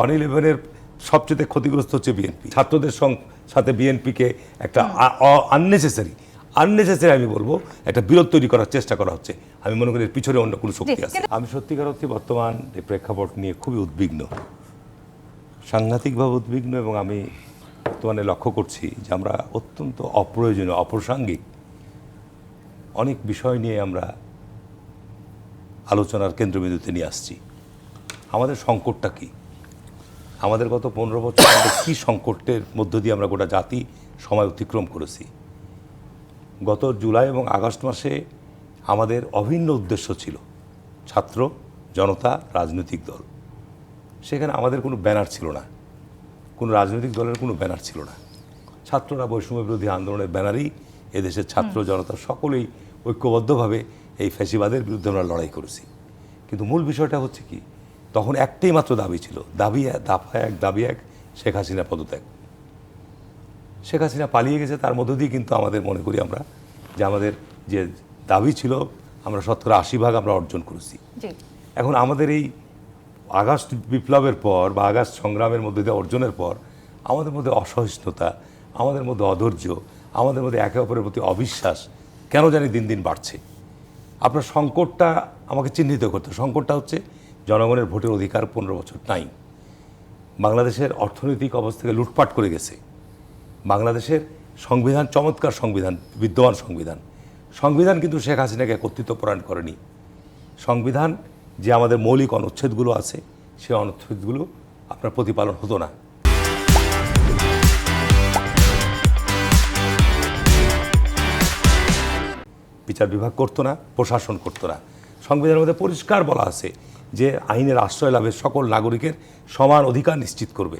One ইলেভেনের সবচেয়ে ক্ষতিগ্রস্ত হচ্ছে বিএনপি ছাত্রদের সং- সাথে বিএনপিকে একটা আননেসেসারি আননেসেসারি আমি বলব একটা বিরোধ তৈরি করার চেষ্টা করা হচ্ছে। আমি মনে করি এর পিছনে অন্য কোনো শক্তি আছে। আমি সত্যিকার অর্থে বর্তমান এই প্রেক্ষাপট নিয়ে খুবই উদ্বিগ্ন। সাংঘাতিকভাবে উদ্বিগ্ন এবং আমি বর্তমানে লক্ষ্য করছি যে আমরা অত্যন্ত অপ্রয়োজনীয় অপ্রাসঙ্গিক অনেক বিষয় নিয়ে আমরা আলোচনার কেন্দ্রবিন্দুতে নিয়ে আসছি। আমাদের সংকটটা কি? আমাদের গত পনেরো বছর কী সংকটের মধ্য দিয়ে আমরা গোটা জাতি সময় অতিক্রম করেছি। গত জুলাই এবং আগস্ট মাসে আমাদের অভিন্ন উদ্দেশ্য ছিল ছাত্র জনতা রাজনৈতিক দল। সেখানে আমাদের কোনো ব্যানার ছিল না। কোনো রাজনৈতিক দলের কোনো ব্যানার ছিল না। ছাত্ররা বৈষম্য বিরোধী আন্দোলনের ব্যানারেই এদেশের ছাত্র জনতা সকলেই ঐক্যবদ্ধভাবে এই ফ্যাসিবাদের বিরুদ্ধে আমরা লড়াই করেছি। কিন্তু মূল বিষয়টা হচ্ছে কি? তখন একটাই মাত্র দাবি ছিল দাবি দাফা এক দাবি এক শেখ হাসিনা পদত্যাগ। শেখ হাসিনা পালিয়ে গেছে তার মধ্য দিয়ে কিন্তু আমাদের মনে করি আমরা যে আমাদের যে দাবি ছিল আমরা শতকরা আশি ভাগ আমরা অর্জন করেছি। এখন আমাদের এই আগস্ট বিপ্লবের পর বা আগস্ট সংগ্রামের মধ্যে দিয়ে অর্জনের পর আমাদের মধ্যে অসহিষ্ণুতা আমাদের মধ্যে অধৈর্য আমাদের মধ্যে একে অপরের প্রতি অবিশ্বাস কেন জানি দিন দিন বাড়ছে। আপনার সংকটটা আমাকে চিহ্নিত করতে সংকটটা হচ্ছে জনগণের ভোটের অধিকার পনেরো বছর নাই। বাংলাদেশের অর্থনৈতিক অবস্থাকে লুটপাট করে গেছে। বাংলাদেশের সংবিধান চমৎকার সংবিধান, বিদ্যমান সংবিধান। সংবিধান কিন্তু শেখ হাসিনাকে একত্রিত পরায়ণ করেনি। সংবিধান যে আমাদের মৌলিক অনুচ্ছেদগুলো আছে সে অনুচ্ছেদগুলো আপনার প্রতিপালন হতো না। বিচার বিভাগ করতো না, প্রশাসন করতো না। সংবিধানের মধ্যে পরিষ্কার বলা আছে যে আইনের আশ্রয় লাভের সকল নাগরিকের সমান অধিকার নিশ্চিত করবে।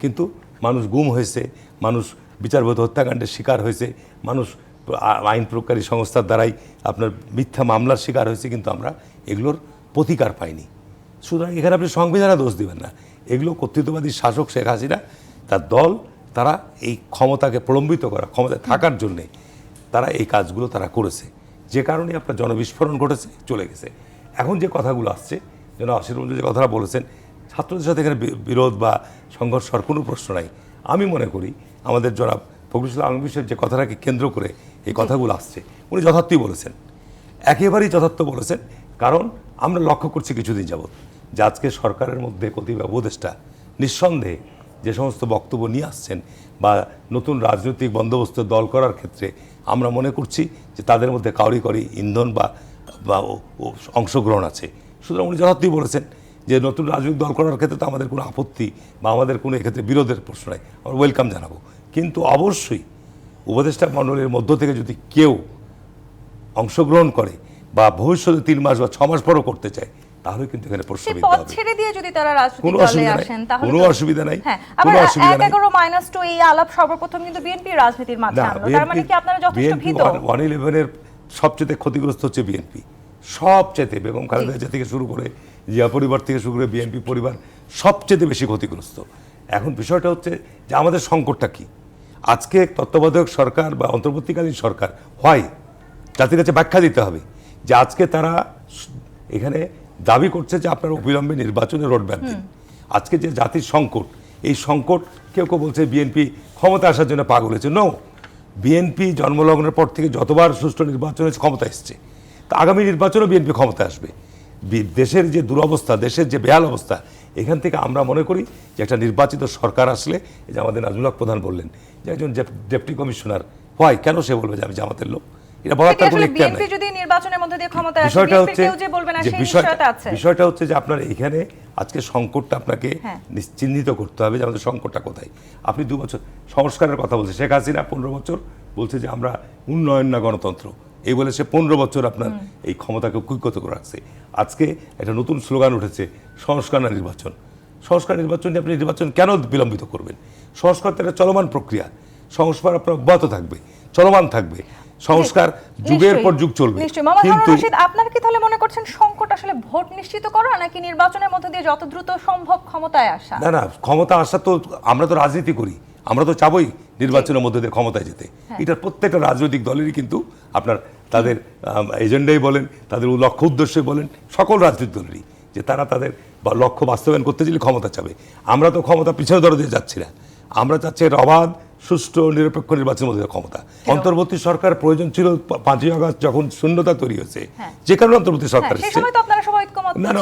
কিন্তু মানুষ গুম হয়েছে, মানুষ বিচারবোধ হত্যাকাণ্ডের শিকার হয়েছে, মানুষ আইন প্রয়োগকারী সংস্থার দ্বারাই আপনার মিথ্যা মামলার শিকার হয়েছে, কিন্তু আমরা এগুলোর প্রতিকার পাইনি। সুতরাং এখানে আপনি সংবিধানে দোষ দিবেন না। এগুলো কর্তৃত্ববাদী শাসক শেখ হাসিনা, তার দল, তারা এই ক্ষমতাকে প্রলম্বিত করা, ক্ষমতায় থাকার জন্যে তারা এই কাজগুলো তারা করেছে। যে কারণে আপনার জনবিস্ফোরণ ঘটেছে, চলে গেছে। এখন যে কথাগুলো আসছে যেন আশির আশিরুল যে কথাটা বলেছেন, ছাত্রদের সাথে এখানে বিরোধ বা সংঘর্ষ হওয়ার কোনো প্রশ্ন নাই। আমি মনে করি আমাদের জনাব ফখরুল আলম বিশ্বের যে কথাটাকে কেন্দ্র করে এই কথাগুলো আসছে, উনি যথার্থই বলেছেন। একেবারেই যথার্থ বলেছেন, কারণ আমরা লক্ষ্য করছি কিছুদিন যাবৎ যে আজকে সরকারের মধ্যে কতিপয় উপদেষ্টা নিঃসন্দেহে যে সমস্ত বক্তব্য নিয়ে আসছেন বা নতুন রাজনৈতিক বন্দোবস্ত দল করার ক্ষেত্রে আমরা মনে করছি যে তাদের মধ্যে কাউরি কাউরি ইন্ধন বা অংশগ্রহণ আছে। সুতরাং উনি যথার্থই বলেছেন যে নতুন রাজনৈতিক দল করার ক্ষেত্রে তো আমাদের কোনো আপত্তি বা আমাদের কোনো এক্ষেত্রে বিরোধের প্রশ্ন নাই। আমরা ওয়েলকাম জানাব। কিন্তু অবশ্যই উপদেষ্টা মণ্ডলীর মধ্য থেকে যদি কেউ অংশগ্রহণ করে বা ভবিষ্যতে তিন মাস বা ছ মাস পরও করতে চায় তাহলে কিন্তু এখানে প্রশ্ন পদ ছেড়ে দিয়ে যদি তারা রাজনৈতিক দলে অসুবিধা নাই, আসেন তাহলে কোনো অসুবিধা নাই, হ্যাঁ কোনো অসুবিধা নাই। এগারো মাইনাস টু এই আলাপ সর্বপ্রথম কিন্তু বিএনপি রাজনীতির আনলো। তার মানে কি আপনারা যথেষ্ট ভীত? ইলেভেনের সবচেয়ে ক্ষতিগ্রস্ত হচ্ছে বিএনপি সবচেয়ে বেগম খালেদা জিয়া থেকে শুরু করে জিয়া পরিবার থেকে শুরু করে বিএনপি পরিবার সবচেয়ে বেশি ক্ষতিগ্রস্ত। এখন বিষয়টা হচ্ছে যে আমাদের সংকটটা কি? আজকে তত্ত্বাবধায়ক সরকার বা অন্তর্বর্তীকালীন সরকার হয় জাতির কাছে ব্যাখ্যা দিতে হবে যে আজকে তারা এখানে দাবি করছে যে আপনার অবিলম্বে নির্বাচনে রোডম্যাপ দিন। আজকে যে জাতির সংকট এই সংকট কেউ কেউ বলছে বিএনপি ক্ষমতা আসার জন্য পাগল হয়েছে। নো বিএনপি জন্মলগ্নের পর থেকে যতবার সুষ্ঠু নির্বাচন হয়েছে ক্ষমতা এসছে। আগামী নির্বাচনও বিএনপি ক্ষমতা আসবে। দেশের যে দুরবস্থা দেশের যে বেহাল অবস্থা এখান থেকে আমরা মনে করি যে একটা নির্বাচিত সরকার আসলে যে আমাদের নাজমুল হক প্রধান বললেন যে একজন ডেপ- ডেপুটি কমিশনার হয় কেন সে বলবে যে আমি জামাতের লোক? এটা বলার তার কোনো ইখতিয়ার নাই। যদি নির্বাচনের মধ্যে দিয়ে ক্ষমতায় আসে বিষয়টা হচ্ছে কেউ যে বলবে না সেই বিষয়টা বিষয়টা আছে। বিষয়টা হচ্ছে যে আপনার এখানে আজকে সংকটটা আপনাকে হ্যাঁ। নিস- চিহ্নিত করতে হবে যে আমাদের সংকটটা কোথায়। আপনি দু বছর সংস্কারের কথা বলছেন শেখ হাসিনা পনেরো বছর বলছে যে আমরা উন্নয়ন না গণতন্ত্র। এই বলে সে পনেরো বছর আপনার এই ক্ষমতাকে কুইকত করে রাখছে। আজকে একটা নতুন স্লোগান উঠেছে সংস্কার না নির্বাচন। সংস্কার নির্বাচন নিয়ে আপনি নির্বাচন কেন বিলম্বিত করবেন? সংস্কার তো একটা চলমান প্রক্রিয়া। সংস্কার আপনার অব্যাহত থাকবে চলমান থাকবে। সংস্কার যুগের পর যুগ চলবে। কিন্তু আপনারা কি তাহলে মনে করছেন সংকট আসলে ভোট নিশ্চিত করা নাকি নির্বাচনের মধ্যে দিয়ে যত দ্রুত সম্ভব ক্ষমতায় আসা? না না ক্ষমতা আসা তো আমরা তো রাজনীতি করি। আমরা তো চাবই নির্বাচনের মধ্যে দিয়ে ক্ষমতায় যেতে। হ্যাঁ। এটা প্রত্যেকটা রাজনৈতিক দলেরই কিন্তু আপনার তাদের এজেন্ডাই বলেন তাদের লক্ষ্য উদ্দেশ্যই বলেন সকল রাজনৈতিক দলেরই যে তারা তাদের বা লক্ষ্য বাস্তবায়ন করতে চাইলে ক্ষমতা চাবে। আমরা তো ক্ষমতা পিছনে দরজে যাচ্ছি না। আমরা চাচ্ছি এটা অবাধ সুষ্ঠু নিরপেক্ষ নির্বাচনের মধ্যে ক্ষমতা। অন্তর্বর্তী সরকার প্রয়োজন ছিল পাঁচই আগস্ট যখন শূন্যতা তৈরি হয়েছে। হ্যাঁ। যে কারণে অন্তর্বর্তী সরকার হ্যাঁ ঐক্যমত না না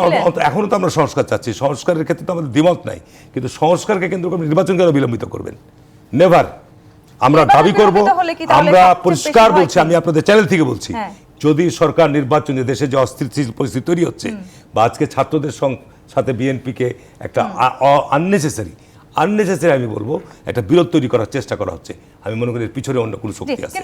এখনও তো আমরা সংস্কার চাচ্ছি। সংস্কারের ক্ষেত্রে তো আমাদের দ্বিমত নাই। কিন্তু সংস্কারকে কেন্দ্র করে নির্বাচন কেন বিলম্বিত করবেন। নেভার আমরা দাবি করব আমরা পরিষ্কার বলছি আমি আপনাদের চ্যানেল থেকে বলছি। হ্যাঁ। যদি সরকার নির্বাচনে দেশে যে অস্থিতিশীল পরিস্থিতি তৈরি হচ্ছে বা আজকে ছাত্রদের সাথে বিএনপিকে একটা আননেসেসারি আননেসেসারি আমি বলব একটা বিরোধ তৈরি করার চেষ্টা করা হচ্ছে। আমি মনে করি এর পিছনে অন্য কোনো শক্তি আছে।